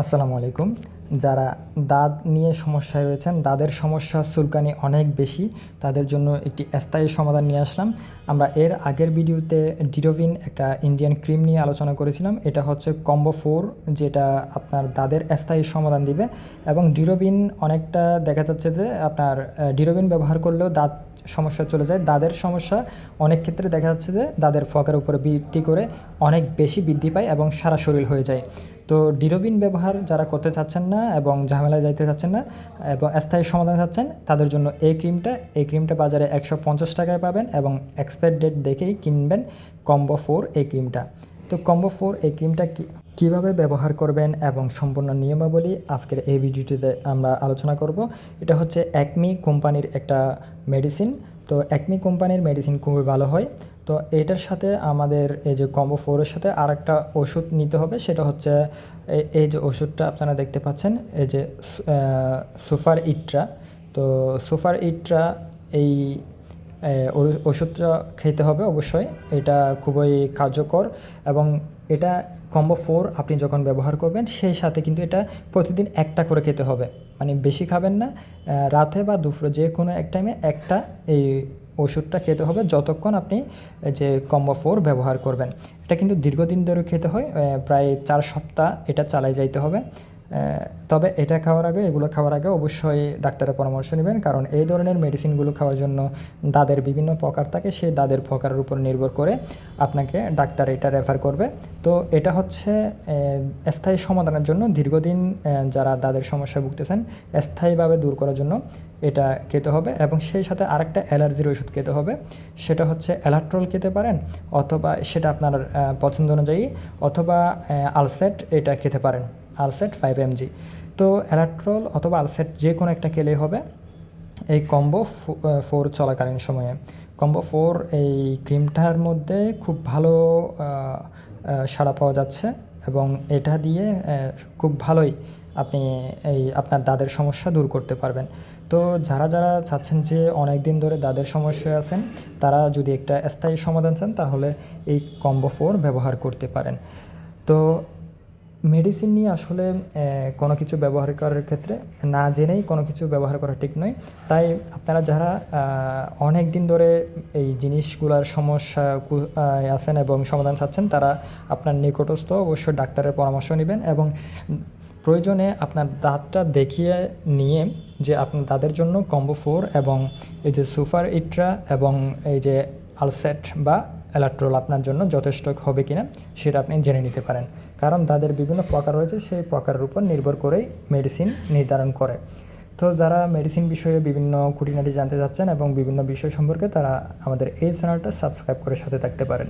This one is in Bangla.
আসসালামু আলাইকুম। যারা দাঁত নিয়ে সমস্যায় রয়েছেন, দাঁতের সমস্যা চুলকানি অনেক বেশি, তাদের জন্য একটি স্থায়ী সমাধান নিয়ে আসলাম। আমরা এর আগের ভিডিওতে ডিরোভিন একটা ইন্ডিয়ান ক্রিম নিয়ে আলোচনা করেছিলাম। এটা হচ্ছে কম্বো ফোর, যেটা আপনার দাঁতের স্থায়ী সমাধান দিবে। এবং ডিরোভিন অনেকটা দেখা যাচ্ছে যে আপনার ডিরোভিন ব্যবহার করলেও দাঁত সমস্যা চলে যায়। দাঁতের সমস্যা অনেক ক্ষেত্রে দেখা যাচ্ছে যে দাঁতের ফকের উপরে ভিত্তি করে অনেক বেশি বৃদ্ধি পায় এবং সারা শরীর হয়ে যায়। তো ডিরোবিন ব্যবহার যারা করতে চাচ্ছেন না এবং ঝামেলায় যাইতে চাচ্ছেন না এবং স্থায়ী সমাধান চাচ্ছেন, তাদের জন্য এই ক্রিমটা এই ক্রিমটা বাজারে একশো পঞ্চাশ টাকায় পাবেন এবং এক্সপায়ার ডেট দেখেই কিনবেন কম্বো ফোর এই ক্রিমটা। তো কম্বো ফোর এই ক্রিমটা কি, কীভাবে ব্যবহার করবেন এবং সম্পূর্ণ নিয়মাবলী আজকের এই ভিডিওটিতে আমরা আলোচনা করব। এটা হচ্ছে একমি কোম্পানির একটা মেডিসিন তো একমি কোম্পানির মেডিসিন খুবই ভালো হয়। তো এটার সাথে আমাদের এই যে কম্বো ফোরের সাথে আর একটা ওষুধ নিতে হবে, সেটা হচ্ছে এই যে ওষুধটা আপনারা দেখতে পাচ্ছেন, এই যে সুফার ইট্রা। তো সুফার ইট্রা এই ওষুধটা খেতে হবে অবশ্যই, এটা খুবই কার্যকর এবং এটা কম্বো ফোর আপনি যখন ব্যবহার করবেন, সেই সাথে কিন্তু এটা প্রতিদিন একটা করে খেতে হবে। মানে বেশি খাবেন না রাতে বা দুপুরে যে কোনো এক টাইমে একটা এই ওষুধটা খেতে হবে যতক্ষণ আপনি যে কম্বো ফোর ব্যবহার করবেন। এটা কিন্তু দীর্ঘদিন ধরে খেতে হয় প্রায় চার সপ্তাহ এটা চালাই যাইতে হবে। তবে এটা খাওয়ার আগে, এগুলো খাওয়ার আগে অবশ্যই ডাক্তারের পরামর্শ নেবেন, কারণ এই ধরনের মেডিসিনগুলো খাওয়ার জন্য দাদের বিভিন্ন প্রকার থাকে, সেই দাদের প্রকারের উপর নির্ভর করে আপনাকে ডাক্তার এটা রেফার করবে। তো এটা হচ্ছে স্থায়ী সমাধানের জন্য দীর্ঘদিন যারা দাদের সমস্যায় ভুগতেছেন, স্থায়ীভাবে দূর করার জন্য এটা খেতে হবে এবং সেই সাথে আরেকটা অ্যালার্জির ওষুধ খেতে হবে। সেটা হচ্ছে অ্যালাট্রল খেতে পারেন অথবা সেটা আপনার পছন্দ অনুযায়ী অথবা আলসেট এটা খেতে পারেন। আলসেট ফাইভ এমজি। তো অ্যালাট্রল অথবা আলসেট যে কোনো একটা খেলেই হবে। এই কম্বো ফোর চলাকালীন সময়ে। কম্বো ফোর এই ক্রিমটার মধ্যে খুব ভালো সাড়া পাওয়া যাচ্ছে এবং এটা দিয়ে খুব ভালোই আপনি এই আপনার দাদের সমস্যা দূর করতে পারবেন। তো যারা যারা চাচ্ছেন যে অনেক দিন ধরে দাদের সমস্যায় আছেন, তারা যদি একটা স্থায়ী সমাধান চান, তাহলে এই কম্বো ফোর ব্যবহার করতে পারেন। তো মেডিসিন নিয়ে আসলে কোনো কিছু ব্যবহার করার ক্ষেত্রে না জেনেই কোনো কিছু ব্যবহার করা ঠিক নয়। তাই আপনারা যারা অনেক দিন ধরে এই জিনিসগুলোর সমস্যা আছেন এবং সমাধান চাচ্ছেন, তারা আপনার নিকটস্থ অবশ্যই ডাক্তারের পরামর্শ নেবেন এবং প্রয়োজনে আপনার দাঁতটা দেখিয়ে নিয়ে যে আপনার দাঁতের জন্য কম্বো ফোর এবং এই যে সুপার ইট্রা এবং এই যে আলসেট বা অ্যালাট্রোল আপনার জন্য যথেষ্ট হবে কি না সেটা আপনি জেনে নিতে পারেন। কারণ তাদের বিভিন্ন প্রকার রয়েছে, সেই প্রকারের উপর নির্ভর করেই মেডিসিন নির্ধারণ করে। তো যারা মেডিসিন বিষয়ে বিভিন্ন খুঁটিনাটি জানতে চাচ্ছেন এবং বিভিন্ন বিষয় সম্পর্কে তারা আমাদের এই চ্যানেলটা সাবস্ক্রাইব করে সাথে থাকতে পারেন।